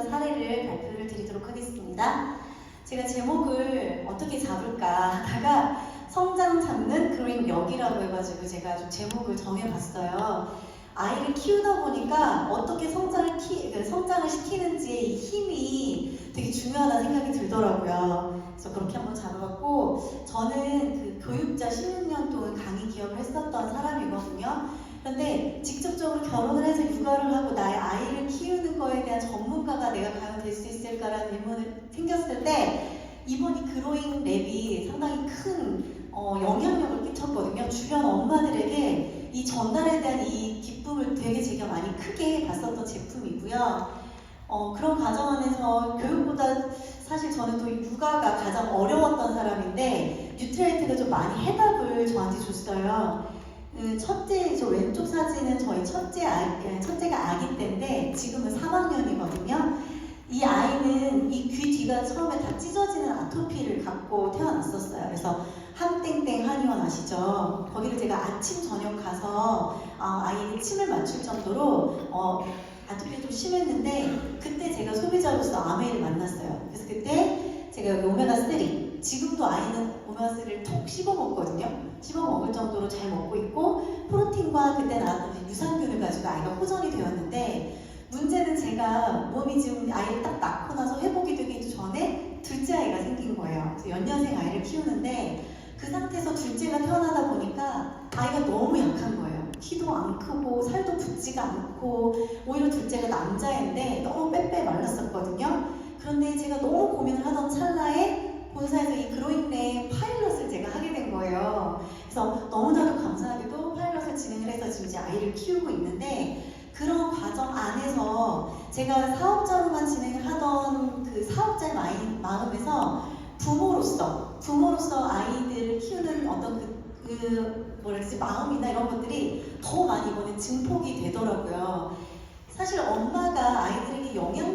소비자 사례를 발표를 드리도록 하겠습니다. 제가 제목을 어떻게 잡을까 하다가 성장 잡는 그린 역이라고 해가지고 제가 좀 제목을 정해봤어요. 아이를 키우다 보니까 어떻게 성장을 키, 그 성장을 시키는지 이 힘이 되게 중요하다는 생각이 들더라고요. 그래서 그렇게 한번 잡아봤고 저는 그 교육자 16년 동안 강의 기업을 했었던 사람이거든요. 그런데 직접적으로 결혼을 해서 육아를 하고 나의 아이를 키우는 거에 대한 전문가가 내가 과연 될 수 있을까라는 의문이 생겼을 때 이번 이 그로잉 랩이 상당히 큰 어, 영향력을 끼쳤거든요. 주변 엄마들에게 이 전달에 대한 이 기쁨을 되게 제가 많이 크게 봤었던 제품이고요. 어, 그런 과정 안에서 교육보다 사실 저는 또 육아가 가장 어려웠던 사람인데 뉴트라이트가 좀 많이 해답을 저한테 줬어요. 그 첫째, 저 왼쪽 사진은 저희 첫째 아이, 첫째가 아기 때인데 지금은 3학년이거든요. 이 아이는 이 귀 뒤가 처음에 다 찢어지는 아토피를 갖고 태어났었어요. 그래서 함땡땡 한의원 아시죠? 거기를 제가 아침 저녁 가서 어, 아이에게 침을 맞출 정도로 어, 아토피가 좀 심했는데 그때 제가 소비자로서 아메이를 만났어요. 그래서 그때 제가 여기 오메가3 지금도 아이는 오메가3를 톡 씹어 먹거든요. 씹어 먹을 정도로 잘 먹고 있고 프로틴과 그때 나왔던 유산균을 가지고 아이가 호전이 되었는데 문제는 제가 몸이 지금 아이를 딱 낳고 나서 회복이 되기 전에 둘째 아이가 생긴 거예요. 연년생 아이를 키우는데 그 상태에서 둘째가 태어나다 보니까 아이가 너무 약한 거예요. 키도 안 크고 살도 붙지가 않고 오히려 둘째가 남자인데 너무 빼빼 말랐었거든요. 그런데 제가 너무 고민을 하던 찰나에 본사에서 이 그로잉랩 파일럿을 제가 하게 된 거예요. 그래서 너무나도 감사하게도 파일럿을 진행을 해서 지금 이제 아이를 키우고 있는데 그런 과정 안에서 제가 사업자로만 진행을 하던 그 사업자의 마음에서 부모로서 부모로서 아이들을 키우는 어떤 그, 그 그러지 마음이나 이런 것들이 더 많이 이번에 증폭이 되더라고요. 사실 엄마가 아이들에게 사실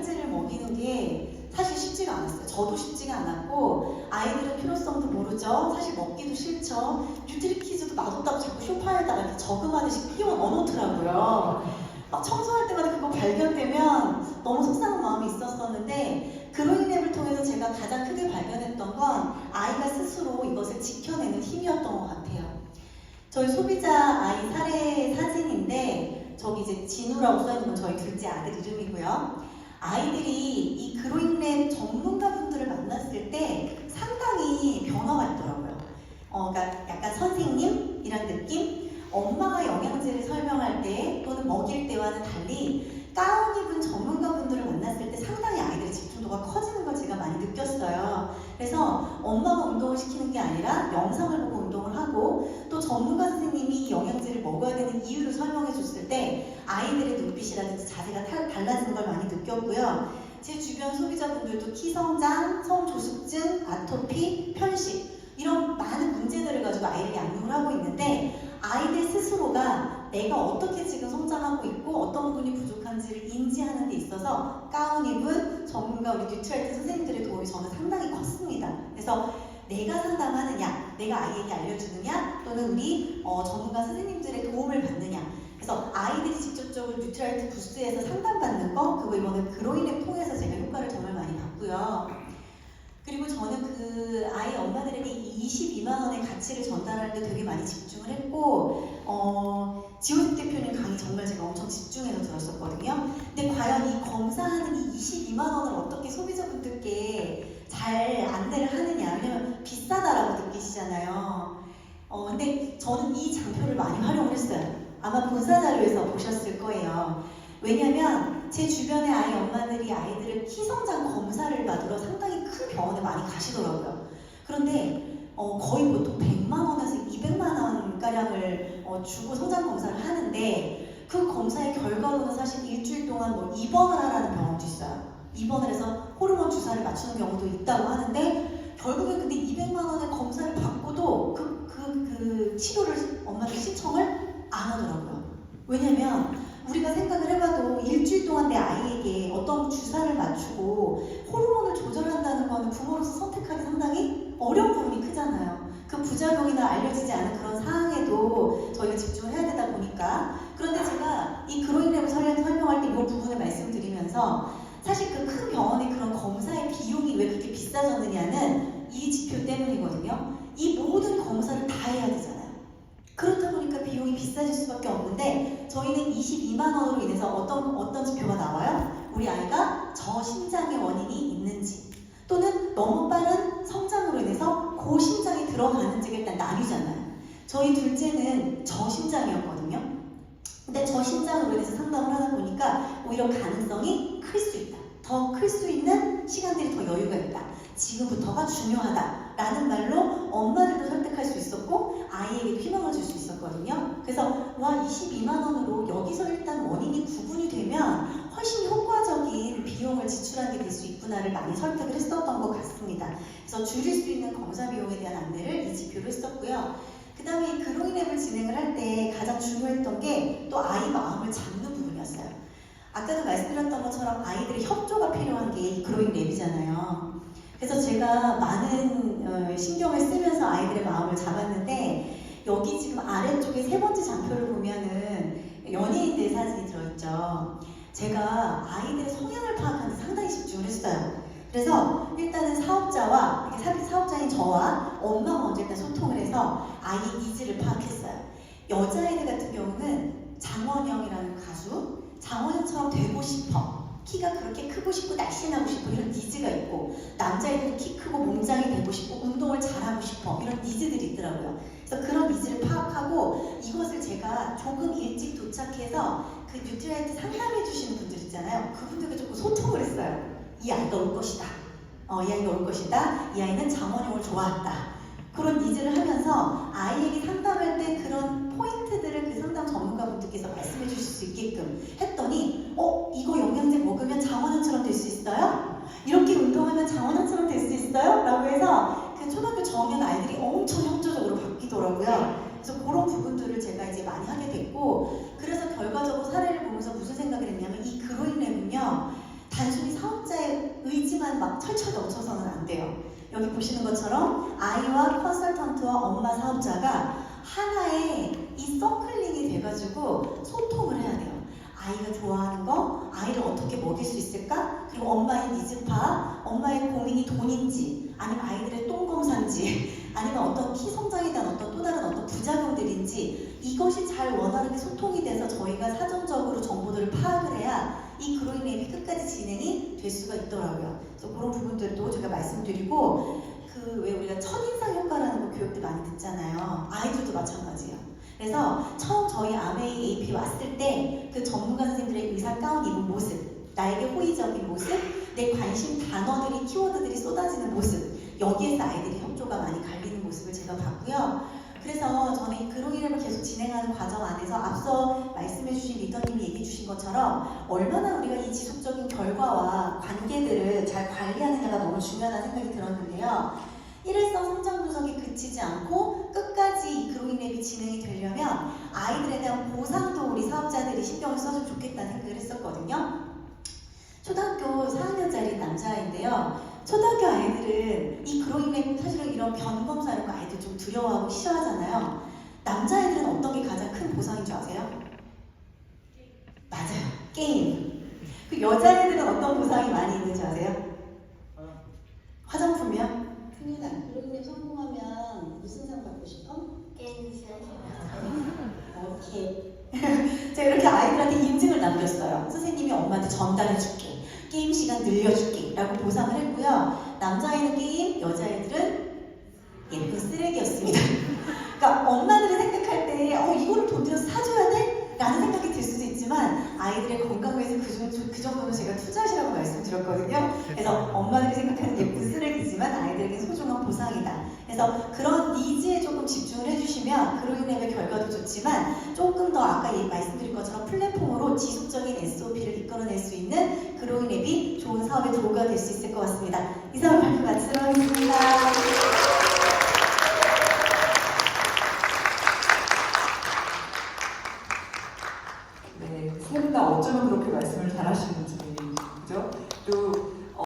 쉽지가 않았어요. 저도 쉽지가 않았고 아이들은 필요성도 모르죠. 사실 먹기도 싫죠. 뉴트리키즈도 맛없다고 자꾸 쇼파에다가 이렇게 저금하듯이 피워 넣어놓더라고요. 막 청소할 때마다 그거 발견되면 너무 속상한 마음이 있었었는데 그로잉 랩을 통해서 제가 가장 크게 발견했던 건 아이가 스스로 이것을 지켜내는 힘이었던 것 같아요. 저희 소비자 아이 사례 사진인데 저기 이제 진우라고 써있는 건 저희 둘째 아들 이름이고요. 아이들이 이 그로잉랩 전문가분들을 만났을 때 상당히 변화가 있더라고요. 어, 그러니까 약간 선생님이란 느낌? 엄마가 영양제를 설명할 때 또는 먹일 때와는 달리 가운 입은 전문가분들을 만났을 때 상당히 아이들의 집중도가 커지는 걸 제가 많이 느꼈어요. 그래서 엄마가 운동을 시키는 게 아니라 영상을 보고 운동을 하고 또 전문가 선생님이 이 영양제를 먹어야 되는 이유를 설명해 줬을 때 아이들의 눈빛이라든지 자세가 타- 달라지는 걸 많이 느꼈고요. 제 주변 소비자분들도 키성장, 성조숙증, 아토피, 편식 이런 많은 문제들을 가지고 아이를 양육을 하고 있는데 아이들 스스로가 내가 어떻게 지금 성장하고 있고 어떤 부분이 부족한지를 인지하는 데 있어서 가운 입은 전문가 우리 뉴트라이트 선생님들의 도움이 저는 상당히 컸습니다. 그래서 내가 상담하느냐, 내가 아이에게 알려주느냐, 또는 우리 어, 전문가 선생님들의 도움을 받느냐. 그래서 아이들이 직접적으로 뉴트라이트 부스에서 상담받는 거, 그거 이번에 그로인을 통해서 제가 효과를 정말 많이 봤고요. 그리고 저는 그 아이 엄마들에게 이 22만 원의 가치를 전달하는데 되게 많이 집중을 했고 어, 지호식 대표님 강의 정말 제가 엄청 집중해서 들었었거든요. 근데 과연 이 검사하는 이 22만 원을 어떻게 소비자분들께 잘 안내를 하느냐 왜냐면 비싸다라고 느끼시잖아요. 어, 근데 저는 이 장표를 많이 활용을 했어요. 아마 본사 자료에서 보셨을 거예요. 왜냐면 제 주변의 아이 엄마들이 아이들을 키성장 검사를 받으러 상당히 큰 병원에 많이 가시더라고요. 그런데 어, 거의 보통 100만 원에서 200만 원 가량을 어, 주고 성장 검사를 하는데 그 검사의 결과로는 사실 일주일 동안 뭐 입원을 하라는 병원도 있어요. 입원을 해서 호르몬 주사를 맞추는 경우도 있다고 하는데 결국에 근데 200만 원의 검사를 받고도 그, 그, 그 치료를 엄마들 신청을 안 하더라고요. 왜냐면 우리가 생각을 해봐도 일주일 동안 내 아이에게 어떤 주사를 맞추고 호르몬을 조절한다는 거는 부모로서 선택하기 상당히 어려운 부분이 크잖아요. 그 부작용이나 알려지지 않은 그런 사항에도 저희가 집중을 해야 되다 보니까 그런데 제가 이 그로인랩을 설명할 때 이 부분을 말씀드리면서 사실 그 큰 병원의 그런 검사의 비용이 왜 그렇게 비싸졌느냐는 이 지표 때문이거든요. 이 모든 검사를 다 해야 되잖아요. 그렇다 보니까 비용이 비싸질 수밖에 없는데 저희는 22만 원으로 인해서 어떤 어떤 지표가 나와요? 우리 아이가 저심장의 원인이 있는지 또는 너무 빠른 성장으로 인해서 고심장이 들어가는지가 일단 나뉘잖아요. 저희 둘째는 저심장이었거든요. 근데 저심장으로 인해서 상담을 하다 보니까 오히려 가능성이 클 수 있다. 더 클 수 있는 시간들이 더 여유가 있다. 지금부터가 중요하다라는 말로 엄마들도 설득할 수 있었고 아이에게 희망을 줄 수 있었거든요. 그래서 와 22만 원으로 여기서 일단 원인이 구분이 되면 훨씬 효과적인 비용을 지출하게 될 수 있구나를 많이 설득을 했었던 것 같습니다. 그래서 줄일 수 있는 검사 비용에 대한 안내를 이 지표로 했었고요. 그 다음에 앱을 진행을 할 때 가장 중요했던 게 또 아이 마음을 잡는 부분이었어요. 아까도 말씀드렸던 것처럼 아이들의 협조가 필요한 게 이 그로인 랩이잖아요. 그래서 제가 많은 어, 신경을 쓰면서 아이들의 마음을 잡았는데 여기 지금 아래쪽에 세 번째 장표를 보면은 연예인들 사진이 들어있죠. 제가 아이들의 성향을 파악하는 데 상당히 집중을 했어요. 그래서 일단은 사업자와 사업자인 저와 엄마 먼저 일단 소통을 해서 아이 니즈를 파악했어요. 여자아이들 같은 경우는 장원영이라는 가수, 장원영처럼 되고 싶어. 키가 그렇게 크고 싶고 날씬하고 싶고 이런 니즈가 있고 남자애들은 키 크고 몸짱이 되고 싶고 운동을 잘하고 싶어 이런 니즈들이 있더라고요. 그래서 그런 니즈를 파악하고 이것을 제가 조금 일찍 도착해서 그 뉴트라이트 상담해 주시는 분들 있잖아요. 그분들과 조금 소통을 했어요. 이 아이가 올 것이다. 어, 이 아이가 올 것이다. 이 아이는 장원영을 좋아한다. 그런 니즈를 하면서 아이에게 상담할 때 그런 포인트들을 그 상담 전문가분들께서 말씀해 주실 수 있게끔 했더니 어? 이거 영양제 먹으면 장원영처럼 될 수 있어요? 이렇게 운동하면 장원영처럼 될 수 있어요? 라고 해서 그 초등학교 저학년 아이들이 엄청 협조적으로 바뀌더라고요. 그래서 그런 부분들을 제가 이제 많이 하게 됐고 그래서 결과적으로 사례를 보면서 무슨 생각을 했냐면 이 그로인랩은요 단순히 사업자의 의지만 막 철철 넘쳐서는 안 돼요. 여기 보시는 것처럼 아이와 컨설턴트와 엄마 사업자가 하나의 이 서클링이 돼가지고 소통을 해야 돼요. 아이가 좋아하는 거, 아이를 어떻게 먹일 수 있을까? 그리고 엄마의 니즈 파악, 엄마의 고민이 돈인지, 아니면 아이들의 똥 검사인지, 아니면 어떤 키 성장에 대한 어떤 또 다른 어떤 부작용들인지 이것이 잘 원활하게 소통이 돼서 저희가 사전적으로 정보들을 파악을 해야 이 그로인 앱이 끝까지 진행이 될 수가 있더라고요. 그래서 그런 부분들도 제가 말씀드리고 그 왜 우리가 첫인상 효과라는 거 교육 때 많이 듣잖아요. 아이들도 마찬가지예요. 그래서 처음 저희 아메이 AP 왔을 때 그 전문가 선생님들의 의사 가운 입은 모습, 나에게 호의적인 모습, 내 관심 단어들이 키워드들이 쏟아지는 모습 여기에서 아이들이 협조가 많이 갈리는 모습을 제가 봤고요. 그래서 저는 이 그로이랩을 계속 진행하는 과정 안에서 앞서 말씀해주신 리더님이 얘기해주신 것처럼 얼마나 우리가 이 지속적인 결과와 관계들을 잘 관리하느냐가 너무 중요하다는 생각이 들었는데요. 일회성 성장 분석이 그치지 않고 끝까지 이 그로잉랩이 진행이 되려면 아이들에 대한 보상도 우리 사업자들이 신경을 써주면 좋겠다는 생각을 했었거든요. 초등학교 4학년짜리 남자아이인데요. 초등학교 아이들은 이 그로잉랩 사실은 이런 변검사 이런 거 아이들 좀 두려워하고 싫어하잖아요. 남자아이들은 어떤 게 가장 큰 보상인 줄 아세요? 맞아요. 게임. 그 여자애들은 어떤 보상이 많이 있는지 아세요? 화장품이요? 큰일아, 그런데 성공하면 받고 싶어? 오케이. 제가 이렇게 아이들한테 인증을 남겼어요. 선생님이 엄마한테 전달해줄게. 게임 시간 늘려줄게. 라고 보상을 했고요. 남자아이는 게임, 여자아이들은 예쁜 쓰레기였습니다. 그러니까 엄마들이 생각할 때, 어, 이거를 돈 들여서 사줘야 돼? 라는 생각이 들 수도 있지만, 아이들의 건강을 위해서 그, 정도, 그 정도는 제가 투자시라고 말씀드렸거든요. 그래서 엄마들이 생각하는 예쁜 쓰레기지만 아이들에게 소중한 보상이다. 그래서 그런 니즈에 조금 집중을 해주시면 그로인랩의 결과도 좋지만 조금 더 아까 예- 말씀드린 것처럼 플랫폼으로 지속적인 SOP를 이끌어낼 수 있는 그로인랩이 좋은 사업의 도구가 될 수 있을 것 같습니다. 이상 발표 마치도록 하겠습니다.